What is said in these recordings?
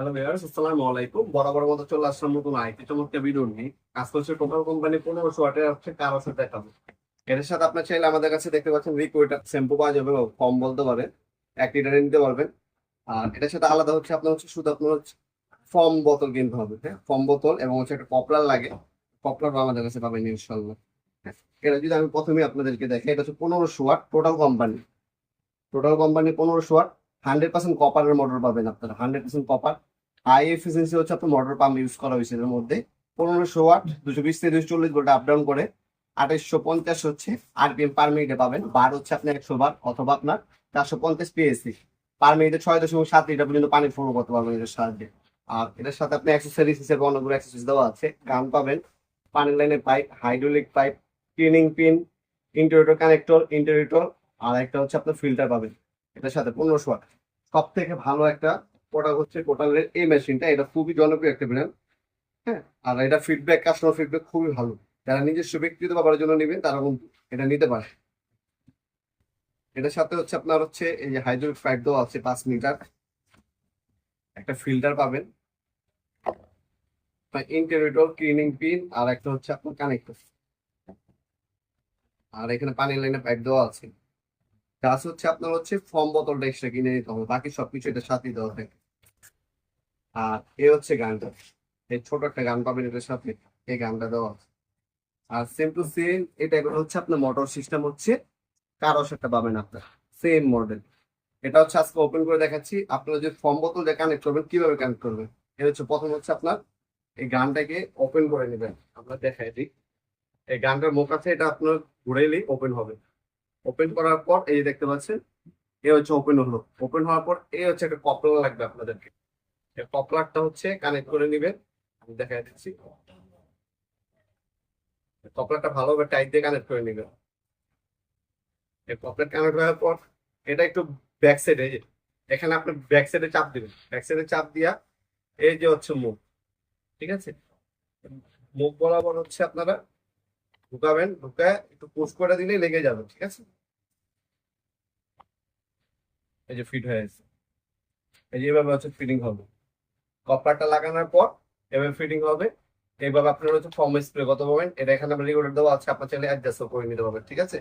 Hello viewers আসসালামু আলাইকুম বরাবর মতো চলে আসলাম নতুন আইটি চমৎকার ভিডিও নিয়ে। কাজ করছে টোটাল কোম্পানি পনেরোশো ওয়াটের হচ্ছে কারও সাথে দেখাবো এর সাথে আপনার চাইলে আমাদের কাছে দেখতে পাচ্ছেন লিকুইড শ্যাম্পু পাওয়া যাবে কম বলতে পারেন এক লিটারে নিতে পারবেন। আর এটার সাথে আলাদা হচ্ছে আপনার হচ্ছে শুধু আপনার হচ্ছে ফর্ম বোতল কিনতে হবে হ্যাঁ? ফর্ম বোতল এবং হচ্ছে একটা পপলার লাগে। পপলার আমাদের কাছে পাবেন ইনশাল্লাহ হ্যাঁ, এটা যদি আমি প্রথমে আপনাদেরকে দেখাই এটা হচ্ছে পনেরোশো watt total company total company পনেরোশো ওয়াট হান্ড্রেড পার্সেন্ট কপারের মোটর পাবেন আপনারা। Hundred percent copper high efficiency হচ্ছে আপনার মোটর পাম্প ইউজ করা হয়েছে এর মধ্যে। পনেরোশো ওয়াট দুশো বিশ থেকে দুশো চল্লিশ ভোল্ট আপ ডাউন করে। আঠাইশশো পঞ্চাশ হচ্ছে আরপিএম পার মিনিটে পাবেন। বার হচ্ছে আপনার একশো বার অথবা আপনার চারশো পঞ্চাশ পিএসসি পার মিনিটে ছয় দশমিক সাত লিটার পর্যন্ত পানি ফোড়ো করতে পারবেন এটার সাহায্যে। আর এটার সাথে আপনি অ্যাক্সেসরিজ হিসেবে অনেকগুলো অ্যাক্সেসরিজ দেওয়া আছে। গান পাবেন পানি লাইনের pipe hydraulic pipe cleaning pin ইন্টারিটর connector ইন্টারিটর আর একটা হচ্ছে আপনার ফিল্টার পাবেন। এটার সাথে পনেরোশো ওয়াট সব থেকে ভালো একটা প্রোডাক্ট হচ্ছে টোটালের এই মেশিনটা এটা খুবই জনপ্রিয় একটা ব্র্যান্ড হ্যাঁ? আর এটা ফিডব্যাক কাস্টমার ফিডব্যাক খুবই ভালো। যারা নিজস্ব ব্যক্তিগত ব্যাপারের জন্য নেবেন, তারা কিন্তু এটা নিতে পারে। এটার সাথে হচ্ছে আপনার হচ্ছে এই যে হাইড্রোলিক পাইপ দেওয়া আছে, পাঁচ মিটার। একটা ফিল্টার পাবেন। ইন্টারিটর ক্লিনিং পিন আর একটা হচ্ছে আপনার কানেক্টর আর এখানে পানির লাইনে পাইপ দেওয়া আছে। গাছ হচ্ছে আপনার হচ্ছে ফর্ম বোতলটা এক্সট্রা কিনে নিতে হবে। বাকি সবকিছু এটা সাথেই দেওয়া থাকে। আর এ হচ্ছে গানটা। এই ছোট একটা গান পাবেন এটার সাথে, এই গানটা দেওয়া আর সেম টু সেম এটা এগুলো হচ্ছে আপনার মোটর সিস্টেম হচ্ছে কারও একটা পাবেন আপনার। সেম মডেল এটা হচ্ছে আজকে ওপেন করে দেখাচ্ছি। আপনারা যে ফর্ম বোতল দিয়ে কানেক্ট করবেন, কীভাবে কানেক্ট করবেন? এটা হচ্ছে প্রথম হচ্ছে আপনার এই গানটাকে ওপেন করে নেবেন। আমরা দেখাই দিই। এই গানটার মুখ আছে, এটা আপনার ঘুরেলেই ওপেন হবে। ওপেন করার পর, এই দেখতে পাচ্ছেন, এ হচ্ছে ওপেন হলো। ওপেন হওয়ার পর এই হচ্ছে একটা কপলার লাগবে আপনাদেরকে। কপলারটা হচ্ছে কানেক্ট করে নেবেন। আমি দেখাই দিচ্ছি। কপলারটা ভালোভাবে টাইট দিয়ে কানেক্ট করে নেবেন। এই কপলার কানেক্ট হওয়ার পর, এটা একটু ব্যাক সাইডে এখানে আপনি ব্যাক সাইডে চাপ দিবেন। ব্যাক সাইডে চাপ দিয়া, এই যে হচ্ছে মুখ। ঠিক আছে? মুখ বরাবর হচ্ছে আপনারা ঢুকাবেন ঢুকায় একটু পুশ করে দিলেই লেগে যাবে, ঠিক আছে? এই যে ফিট হয়ে গেছে। এই যে এভাবে হচ্ছে ফিটিং হবে। কপারটা লাগানোর পর এভাবে ফিটিং হবে। এইভাবে আপনার হচ্ছে ফর্ম স্প্রে কত পাবেন? এটা এখানে আমরা রেগুলেটর দেওয়া আছে, আপনার চাইলে অ্যাডজাস্ট করে নিতে পারবেন, ঠিক আছে?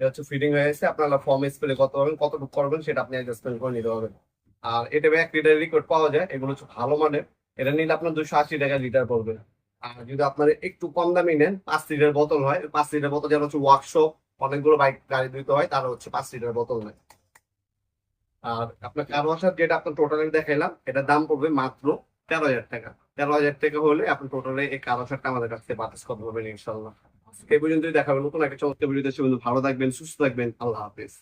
হচ্ছে ফিটিং হয়ে গেছে, আপনারা ফর্ম স্প্রে কতটুকু করবেন সেটা আপনি অ্যাডজাস্টমেন্ট করে নিতে পারবেন। আর এটা এক লিটার লিকুইড পাওয়া যায়, এগুলো হচ্ছে ভালো মানের, এটা নিলে আপনার দুশো আশি টাকা লিটার পড়বে। আর যদি আপনার একটু কম দামি নেন, পাঁচ লিটার বোতল হয়, পাঁচ লিটার বোতল যেন হচ্ছে ওয়ার্কশপ অনেকগুলো বাইক গাড়ি ধুইতে হয়, তার হচ্ছে পাঁচ লিটার বোতল নেয় আর আপনার কার ওয়াশার যেটা আপনার টোটালে দেখাইলাম, এটার দাম পড়বে মাত্র তেরো হাজার টাকা। তেরো হাজার টাকা হলে আপনি টোটালে এই কার ওয়াশারটা আমাদের কাছ থেকে পারচেস করতে পারবেন ইনশাল্লাহ এই পর্যন্তই দেখাবেন নতুন একটা চমৎকার ভিডিও দেশে ভালো থাকবেন, সুস্থ থাকবেন, আল্লাহ হাফিজ।